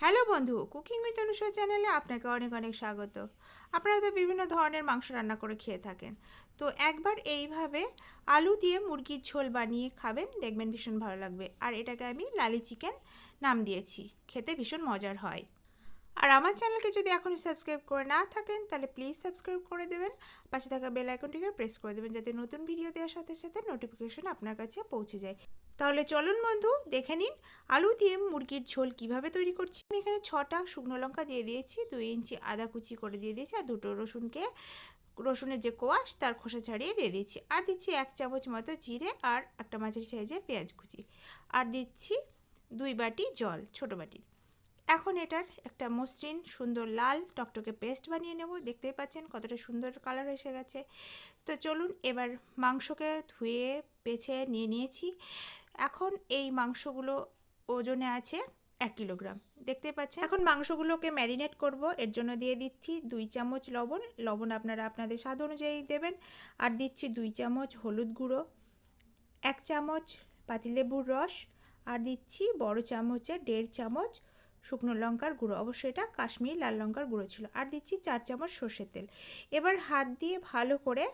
Hello বন্ধু, cooking with Anusha চ্যানেলে আপনাকে অনেক অনেক স্বাগত। আপনারা তো বিভিন্ন ধরনের মাংস রান্না করে খেয়ে থাকেন। তো একবার এইভাবে আলু দিয়ে মুরগির ঝোল বানিয়ে খাবেন, দেখবেন ভীষণ ভালো লাগবে। আর এটাকে আমি লালি চিকেন নাম দিয়েছি, খেতে ভীষণ মজার হয়। আর আমার চ্যানেলকে যদি এখনও সাবস্ক্রাইব করে না থাকেন, তাহলে প্লিজ সাবস্ক্রাইব করে দেবেন। পাশে থাকা বেল আইকনটিকে প্রেস করে দেবেন, যাতে নতুন ভিডিও দেওয়ার সাথে সাথে নোটিফিকেশন আপনার কাছে পৌঁছে যায়। তাহলে চলুন বন্ধু, দেখে নিন আলু দিয়ে মুরগির ঝোল কীভাবে তৈরি করছি। আমি এখানে ছটা শুকনো লঙ্কা দিয়ে দিয়েছি, দুই ইঞ্চি আদা কুচি করে দিয়ে দিয়েছি, আর দুটো রসুনকে, রসুনের যে কোয়াশ তার খোসা ছাড়িয়ে দিয়ে দিচ্ছি আর দিচ্ছি এক চামচ মতো জিরে আর একটা মাঝারি সাইজের পেঁয়াজ কুচি। আর দিচ্ছি দুই বাটি জল, ছোট বাটি। এখন এটার একটা মসৃণ, সুন্দর লাল টকটকে পেস্ট বানিয়ে নেব। দেখতেই পাচ্ছেন কতটা সুন্দর কালার এসে গেছে। তো চলুন এবার মাংসকে ধুয়ে, বেছে নিয়ে নিয়েছি। এখন এই মাংসগুলো ওজনে আছে এক কিলোগ্রাম। দেখতে পাচ্ছেন? এখন মাংসগুলোকে ম্যারিনেট করব। এর জন্য দিয়ে দিচ্ছি দুই চামচ লবণ। লবণ আপনারা আপনাদের স্বাদ অনুযায়ী দেবেন। আর দিচ্ছি দুই চামচ হলুদ গুঁড়ো, এক চামচ পাতিলেবুর রস, আর দিচ্ছি বড় চামচের দেড় চামচ শুকনো লঙ্কার গুঁড়ো। অবশ্যই এটা কাশ্মীরি লাল লঙ্কার গুঁড়ো ছিল। আর দিচ্ছি চার চামচ সর্ষের তেল। এবার হাত দিয়ে ভালো করে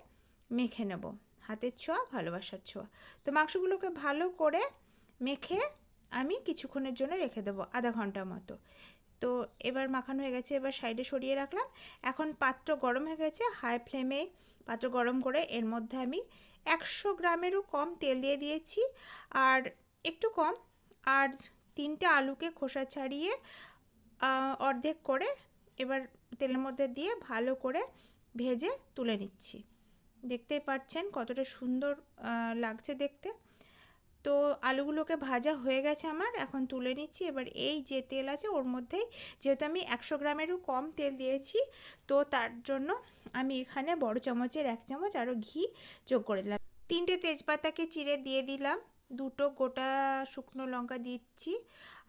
মেখে নেব। হাতের ছোঁয়া, ভালোবাসার ছোঁয়া। তো মাংসগুলোকে ভালো করে মেখে আমি কিছুক্ষণের জন্য রেখে দেবো আধা ঘণ্টা মতো। তো এবার মাখানো হয়ে গেছে, এবার সাইডে সরিয়ে রাখলাম। এখন পাত্র গরম হয়ে গেছে, হাই ফ্লেমে পাত্র গরম করে এর মধ্যে আমি একশো গ্রামেরও কম তেল দিয়ে দিয়েছি। আর একটু কম, আর তিনটে আলুকে খোসা ছাড়িয়ে অর্ধেক করে এবার তেলের মধ্যে দিয়ে ভালো করে ভেজে তুলে নিচ্ছি। দেখতেই পাচ্ছেন কতটা সুন্দর লাগছে দেখতে। তো আলুগুলোকে ভাজা হয়ে গেছে আমার, এখন তুলে নিচ্ছি। এবার এই যে তেল আছে ওর মধ্যেই, যেহেতু আমি একশো গ্রামেরও কম তেল দিয়েছি, তো তার জন্য আমি এখানে বড় চামচের এক চামচ আরও ঘি যোগ করে দিলাম। তিনটে তেজপাতাকে চিড়ে দিয়ে দিলাম, দুটো গোটা শুকনো লঙ্কা দিচ্ছি,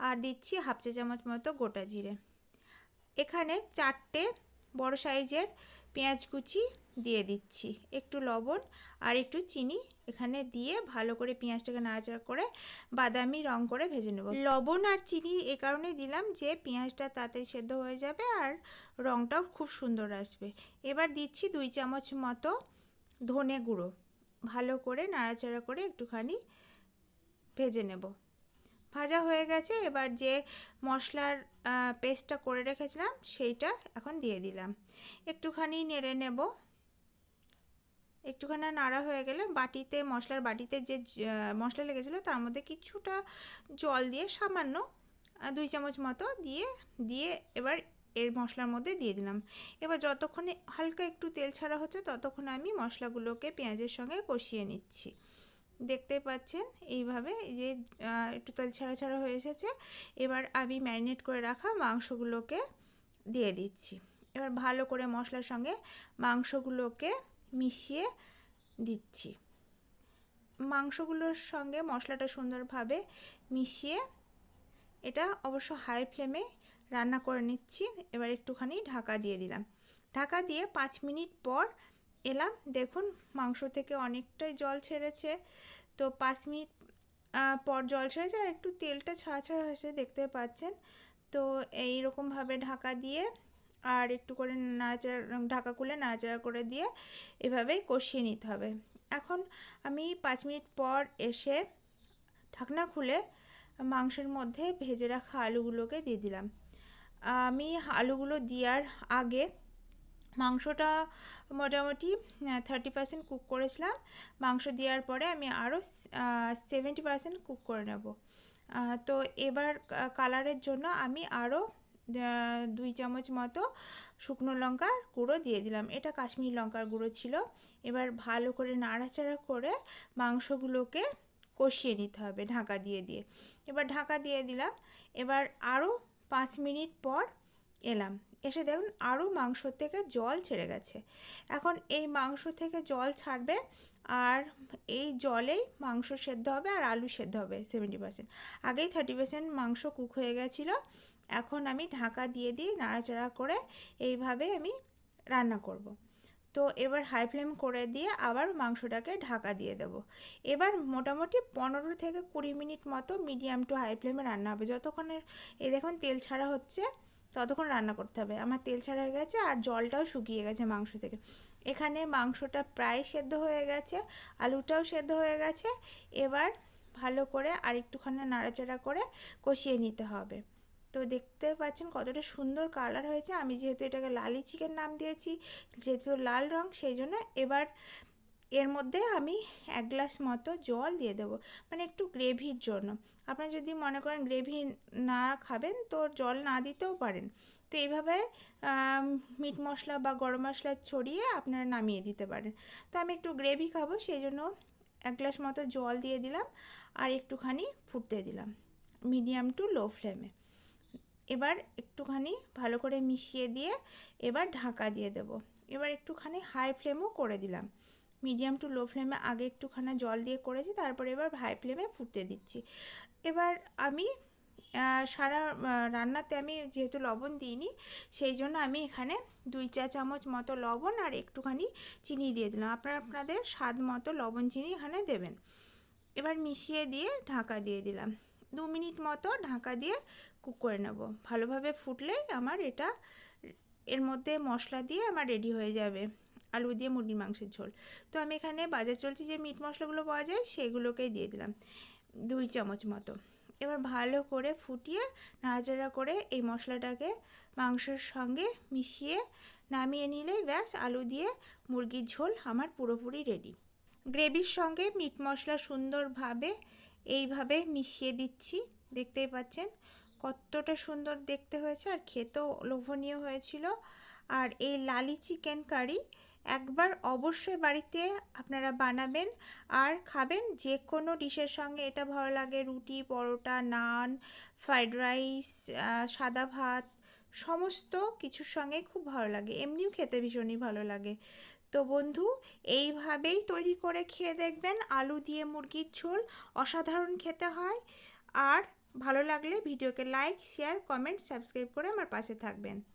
আর দিচ্ছি হাফ চা চামচ মতো গোটা জিরে। এখানে চারটে বড় সাইজের পেঁয়াজ কুচি দিয়ে দিচ্ছি, একটু লবণ আর একটু চিনি এখানে দিয়ে ভালো করে পেঁয়াজটাকে নাড়াচাড়া করে বাদামি রং করে ভেজে নেব। লবণ আর চিনি এ কারণে দিলাম যে পেঁয়াজটা তাড়াতাড়ি সেদ্ধ হয়ে যাবে আর রংটাও খুব সুন্দর আসবে। এবার দিচ্ছি দুই চামচ মতো ধনে গুঁড়ো, ভালো করে নাড়াচাড়া করে একটুখানি ভেজে নেব। ভাজা হয়ে গেছে। এবার যে মশলার পেস্টটা করে রেখেছিলাম, সেইটা এখন দিয়ে দিলাম। একটুখানি নেড়ে নেব। একটুখানি নাড়া হয়ে গেলে বাটিতে, মশলার বাটিতে যে মশলা লেগেছিলো, তার মধ্যে কিছুটা জল দিয়ে সামান্য দুই চামচ মতো দিয়ে দিয়ে এবার এর মশলার মধ্যে দিয়ে দিলাম। এবার যতক্ষণে হালকা একটু তেল ছাড়া হচ্ছে, ততক্ষণে আমি মশলাগুলোকে পেঁয়াজের সঙ্গে কষিয়ে নিচ্ছি। দেখতে পাচ্ছেন এইভাবে যে একটু তেল ছাড়া ছাড়া হয়ে এসেছে। এবার আমি ম্যারিনেট করে রাখা মাংসগুলোকে দিয়ে দিচ্ছি। এবার ভালো করে মশলার সঙ্গে মাংসগুলোকে মিশিয়ে দিচ্ছি। মাংসগুলোর সঙ্গে মশলাটা সুন্দরভাবে মিশিয়ে এটা অবশ্য হাই ফ্লেমে রান্না করে নিচ্ছি। এবার একটুখানি ঢাকা দিয়ে দিলাম। ঢাকা দিয়ে পাঁচ মিনিট পর এলাম। দেখুন, মাংস থেকে অনেকটাই জল ছেড়েছে। তো পাঁচ মিনিট পর জল ছেড়েছে আর একটু তেলটা ছাড়া ছাড়া হয়েছে, দেখতে পাচ্ছেন। তো এই রকমভাবে ঢাকা দিয়ে আর একটু করে নাড়াচাড়া, ঢাকা খুলে নাড়াচাড়া করে দিয়ে এভাবেই কষিয়ে নিতে হবে। এখন আমি পাঁচ মিনিট পর এসে ঢাকনা খুলে মাংসের মধ্যে ভেজে রাখা আলুগুলোকে দিয়ে দিলাম। আমি আলুগুলো দেওয়ার আগে মাংসটা মোটামুটি থার্টি পার্সেন্ট কুক করেছিলাম। মাংস দেওয়ার পরে আমি আরও সেভেন্টি পার্সেন্ট কুক করে নেব। তো এবার কালারের জন্য আমি আরও দুই চামচ মতো শুকনো লঙ্কার গুঁড়ো দিয়ে দিলাম। এটা কাশ্মীরি লঙ্কার গুঁড়ো ছিল। এবার ভালো করে নাড়াচাড়া করে মাংসগুলোকে কষিয়ে নিতে হবে ঢাকা দিয়ে দিয়ে। এবার ঢাকা দিয়ে দিলাম। এবার আরও পাঁচ মিনিট পর এলাম। এসে দেখুন আরও মাংস থেকে জল ছেড়ে গেছে। এখন এই মাংস থেকে জল ছাড়বে আর এই জলেই মাংস সেদ্ধ হবে আর আলু সেদ্ধ হবে সেভেন্টি পার্সেন্ট আগেই থার্টি পার্সেন্ট মাংস কুক হয়ে গেছিল। এখন আমি ঢাকা দিয়ে দিই নাড়াচাড়া করে এইভাবে আমি রান্না করব। তো এবার হাই ফ্লেম করে দিয়ে আবার মাংসটাকে ঢাকা দিয়ে দেবো। এবার মোটামুটি পনেরো থেকে কুড়ি মিনিট মতো মিডিয়াম টু হাই ফ্লেমে রান্না হবে। যতক্ষণে এই দেখুন তেল ছাড়া হচ্ছে ততক্ষণ রান্না করতে হবে। আমার তেল ছাড়া হয়ে গেছে আর জলটাও শুকিয়ে গেছে মাংস থেকে। এখানে মাংসটা প্রায় সেদ্ধ হয়ে গেছে, আলুটাও সেদ্ধ হয়ে গেছে। এবার ভালো করে আর একটুখানি নাড়াচাড়া করে কষিয়ে নিতে হবে। তো দেখতে পাচ্ছেন কতটা সুন্দর কালার হয়েছে। আমি যেহেতু এটাকে লালি চিকেন নাম দিয়েছি, যেহেতু লাল রং, সেই জন্য এবার এর মধ্যে আমি এক গ্লাস মতো জল দিয়ে দেবো মানে একটু গ্রেভির জন্য। আপনারা যদি মনে করেন গ্রেভি না খাবেন, তো জল না দিতেও পারেন। তো এইভাবে মিট মশলা বা গরম মশলা ছড়িয়ে আপনারা নামিয়ে দিতে পারেন। তো আমি একটু গ্রেভি খাব, সেই জন্য এক গ্লাস মতো জল দিয়ে দিলাম আর একটুখানি ফুটতে দিলাম, মিডিয়াম টু লো ফ্লেমে। এবার একটুখানি ভালো করে মিশিয়ে দিয়ে এবার ঢাকা দিয়ে দেব। এবার একটুখানি হাই ফ্লেমও করে দিলাম। মিডিয়াম টু লো ফ্লেমে আগে একটুখানি জল দিয়ে করেছি, তারপরে এবার হাই ফ্লেমে ফুটতে দিচ্ছি। এবার আমি সারা রান্নাতে আমি যেহেতু লবণ দিইনি, সেই জন্য আমি এখানে দুই চা চামচ মতো লবণ আর একটুখানি চিনি দিয়ে দিলাম। আপনারা, আপনাদের স্বাদ মতো লবণ চিনি এখানে দেবেন। এবার মিশিয়ে দিয়ে ঢাকা দিয়ে দিলাম। দু মিনিট মতো ঢাকা দিয়ে কুক করে নেব। ভালোভাবে ফুটলেই আমার এটা, এর মধ্যে মশলা দিয়ে আমার রেডি হয়ে যাবে। আলু দিয়ে মুরগির মাংসের ঝোল। তো আমি এখানে বাজার চলছে যে মিট মশলাগুলো পাওয়া যায় সেগুলোকেই দিয়ে দিলাম দুই চামচ মতো। এবার ভালো করে ফুটিয়ে নাড়াচাড়া করে এই মশলাটাকে মাংসের সঙ্গে মিশিয়ে নামিয়ে নিলেই ব্যাস আলু দিয়ে মুরগির ঝোল আমার পুরোপুরি রেডি গ্রেভির সঙ্গে মিট মশলা সুন্দরভাবে এইভাবে মিশিয়ে দিচ্ছি। দেখতেই পাচ্ছেন কতটা সুন্দর দেখতে হয়েছে আর খেতেও লোভনীয় হয়েছিল। আর এই লালি চিকেন কারি একবার অবশ্যই বাড়িতে আপনারা বানাবেন আর খাবেন যে কোনো ডিশের সঙ্গে। এটা ভালো লাগে রুটি, পরোটা, নান, ফ্রাইড রাইস সাদা ভাত, সমস্ত কিছুর সঙ্গে খুব ভালো লাগে। এমনিও খেতে ভীষণই ভালো লাগে। তো বন্ধু, এইভাবেই তৈরি করে খেয়ে দেখবেন আলু দিয়ে মুরগির ঝোল। অসাধারণ খেতে হয়। আর ভালো লাগলে ভিডিওকে লাইক, শেয়ার, কমেন্ট, সাবস্ক্রাইব করে আমার পাশে থাকবেন।